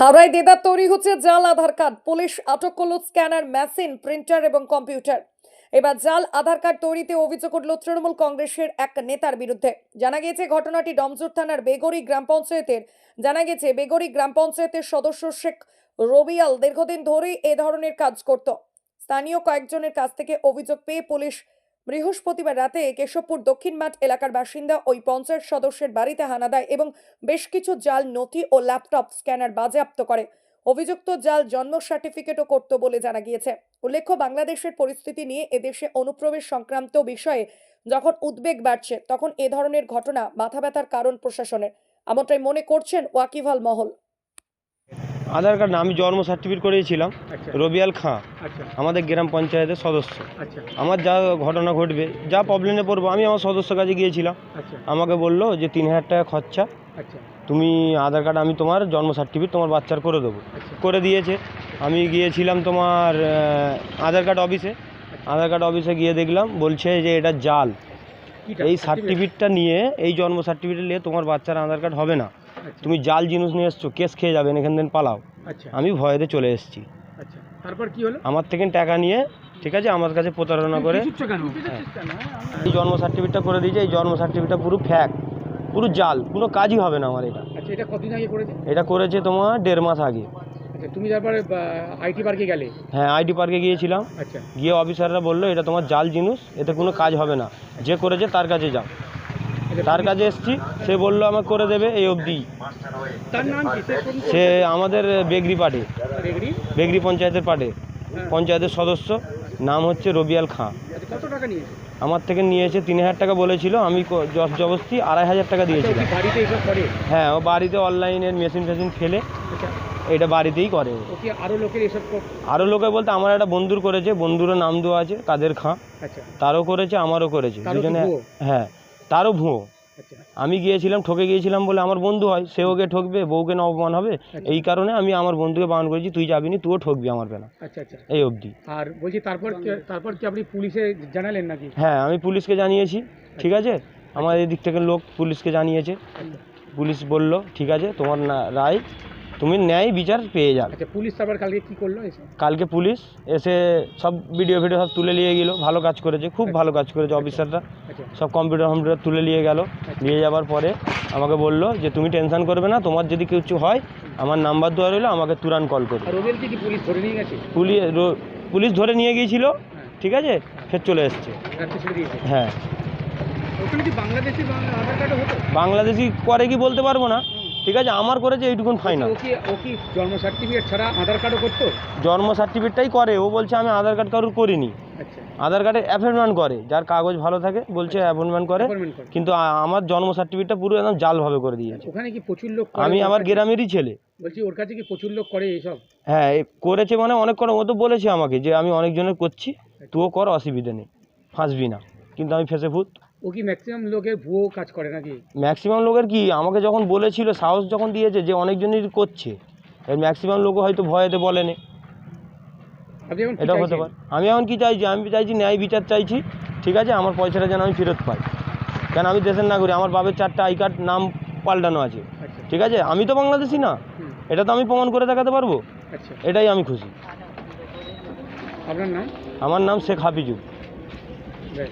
হাওড়ায় দেদার তৈরি হচ্ছে জাল আধার কার্ড। পুলিশ আটক করল স্ক্যানার, মেশিন, প্রিন্টার এবং কম্পিউটার। এবার জাল আধার কার্ড তৈরিতে অভিযোগ উঠল তৃণমূল কংগ্রেসের এক নেতার বিরুদ্ধে। জানা গিয়েছে, ঘটনাটি ডমজুর থানার বেগরি গ্রাম পঞ্চায়েতের জানা গেছে বেগরি গ্রাম পঞ্চায়েতের সদস্য শেখ রবিয়াল দীর্ঘদিন ধরেই এ ধরনের কাজ করত। স্থানীয় কয়েকজনের কাছ থেকে অভিযোগ পেয়ে পুলিশ বৃহস্পতিবার রাতে কেশবপুর দক্ষিণ মাঠ এলাকার বাসিন্দা ওই পঞ্চায়েত সদস্যের বাড়িতে হানা দেয় এবং বেশ কিছু জাল, নথি ও ল্যাপটপ স্ক্যানার বাজেয়াপ্ত করে। অভিযুক্ত জাল জন্ম সার্টিফিকেটও করত বলে জানা গিয়েছে। উল্লেখ্য, বাংলাদেশের পরিস্থিতি নিয়ে এদেশে অনুপ্রবেশ সংক্রান্ত বিষয়ে যখন উদ্বেগ বাড়ছে, তখন এ ধরনের ঘটনা মাথা ব্যথার কারণ প্রশাসনের। এমনটাই মনে করছেন ওয়াকিভাল মহল। আধার কার্ড না আমি জন্ম সার্টিফিকেট করিয়েছিলাম আচ্ছা। রবিয়াল খাঁ আচ্ছা। আমাদের গ্রাম পঞ্চায়েতের সদস্য। আচ্ছা। আমার যা ঘটনা ঘটবে যা প্রবলেমে পড়ব আমি আমার সদস্য কাছে গিয়েছিলাম। আমাকে বলল যে তিন হাজার টাকা খরচা। তুমি আধার কার্ড আমি তোমার জন্ম সার্টিফিকেট তোমার বাচ্চার করে দেবো। করে দিয়েছে। আমি গিয়েছিলাম তোমার আধার কার্ড অফিসে। আধার কার্ড অফিসে গিয়ে দেখলাম বলছে যে এটা জাল। এই সার্টিফিকেটটা নিয়ে এই জন্ম সার্টিফিকেট নিয়ে তোমার বাচ্চার আধার কার্ড হবে না। তুমি জাল জিনিস নিয়ে এসছো কেস খেয়ে যাবেন এখান থেকে পালাও। আচ্ছা। আমি ভয়েতে চলে এসেছি। আচ্ছা। তারপর কি হলো? আমার থেকে টাকা নিয়ে ঠিক আছে আমার কাছে প্রতারণা করে। এই জন্ম সার্টিফিকেটটা করে দিয়েছে এই জন্ম সার্টিফিকেটটা পুরো ফ্যাক পুরো জাল কোনো কাজই হবে না আমার এটা। আচ্ছা এটা কতদিন আগে করেছে? এটা করেছে তোমার দেড় মাস আগে। আচ্ছা তুমি তারপরে আইটি পার্কে গেলে? হ্যাঁ আইটি পার্কে গিয়েছিলাম। আচ্ছা। গিয়ে অফিসাররা বলল এটা তোমার জাল জিনিস এতে কোনো কাজ হবে না। যে করেছে তার কাছে যাও। আচ্ছা, তার কাছে এসছি। সে বলল আমাকে করে দেবে এই অবধি। তার নাম কি? সে আমাদের বেগরি পাটে বেগরি পঞ্চায়েতের পাটে পঞ্চায়েতের সদস্য। নাম হচ্ছে রবিয়াল খাঁ। আচ্ছা আমার থেকে নিয়েছে তিন হাজার টাকা বলেছিল। আমি জস জবস্তি আড়াই হাজার টাকা আচ্ছা, দিয়েছিলাম। করে? হ্যাঁ ও বাড়িতে অনলাইনের মেশিন ফেশিন ফেলে আচ্ছা। এটা বাড়িতেই করে। ও ও আরও লোকের এসব আরও লোকে বলতে আমার একটা বন্ধুর করেছে। বন্ধুরও নাম দেওয়া আছে কাদের খাঁ। তারও করেছে আমারও করেছে। দুজনে হ্যাঁ। তারও ভুয়ো। আচ্ছা। আমি গিয়েছিলাম ঠকে গিয়েছিলাম বলে আমার বন্ধু হয় সে ওকে ঠকবে বউকে না অপমান হবে। এই কারণে আমি আমার বন্ধুকে বারণ করেছি তুই যাবি নি তুইও ঠকবি আমার বেলা আচ্ছা আচ্ছা। এই অবধি। আর বলছি তারপর তারপর কি আপনি পুলিশে জানালেন নাকি? হ্যাঁ আমি পুলিশকে জানিয়েছি ঠিক আছে? আমার এদিক থেকে লোক পুলিশকে জানিয়েছে। আচ্ছা। পুলিশ বলল ঠিক আছে তোমার না রায় তুমি ন্যায় বিচার পেয়ে যাবে। আচ্ছা পুলিশ তারপর কালকে কি করল এসে? কালকে পুলিশ এসে সব ভিডিও ভিডিও সব তুলে নিয়ে গেলো ভালো কাজ করেছে খুব ভালো কাজ করেছে অফিসাররা আচ্ছা। সব কম্পিউটার কম্পিউটার তুলে নিয়ে গেল নিয়ে যাওয়ার পরে আমাকে বলল যে তুমি টেনশন করবে না তোমার যদি কিছু হয় আমার নাম্বার দেওয়া রইল আমাকে তুরান কল করবে। পুলিশ ধরে নিয়ে গেছে? পুলিশ পুলিশ ধরে নিয়ে গিয়েছিল হ্যাঁ। ঠিক আছে? ফের চলে এসছে। হ্যাঁ। বাংলাদেশি করে কি বলতে পারব না? ঠিক আছে আমার করেছে এইটুকুন ফাইনাল ও কি জন্ম সার্টিফিকেট ছাড়া আধার কার্ডও করতো? জন্ম সার্টিফিকেটটাই করে ও বলছে আমি আধার কার্ড কারোর করিনি। আচ্ছা। আধার কার্ডে অ্যাপয়েন্টমেন্ট করে যার কাগজ ভালো থাকে বলছে অ্যাপয়েন্টমেন্ট করে কিন্তু আমার জন্ম সার্টিফিকেটটা পুরো একদম জালভাবে করে দিয়েছে। ওখানে কি প্রচুর লোক আমি আমার গ্রামেরই ছেলে। বলছি ওর কাছে কি প্রচুর লোক করে এইসব? হ্যাঁ এ করেছে মানে অনেক করে ও তো বলেছে আমাকে যে আমি অনেকজনের করছি তুইও কর অসুবিধা নেই। ফাঁসবি না। কিন্তু আমি ফেসে ভূত। ও কি ম্যাক্সিমাম লোকের ভুয়ো কাজ করে নাকি? ম্যাক্সিমাম লোকের কি? আমাকে যখন বলেছিল সাহস যখন দিয়েছে যে অনেকজনই করছে এর ম্যাক্সিমাম লোক হয়তো ভয়েতে বলেনি। আপনি এখন কি এটা হতে চাইছেন? পারে। আমি এখন কি চাইছি? আমি চাইছি ন্যায় বিচার চাইছি ঠিক আছে? আমার পয়সাটা যেন আমি ফেরত পাই। কেন আমি দেশের নাগরিক? আমার বাবার চারটা আই কার্ড নাম পাল্টানো আছে। আচ্ছা। ঠিক আছে? আমি তো বাংলাদেশি না। হুম, এটা তো আমি প্রমাণ করে দেখাতে পারব? আচ্ছা। এটাই আমি খুশি। আপনার নাম? আমার নাম শেখ হাফিজুর ব্যাস।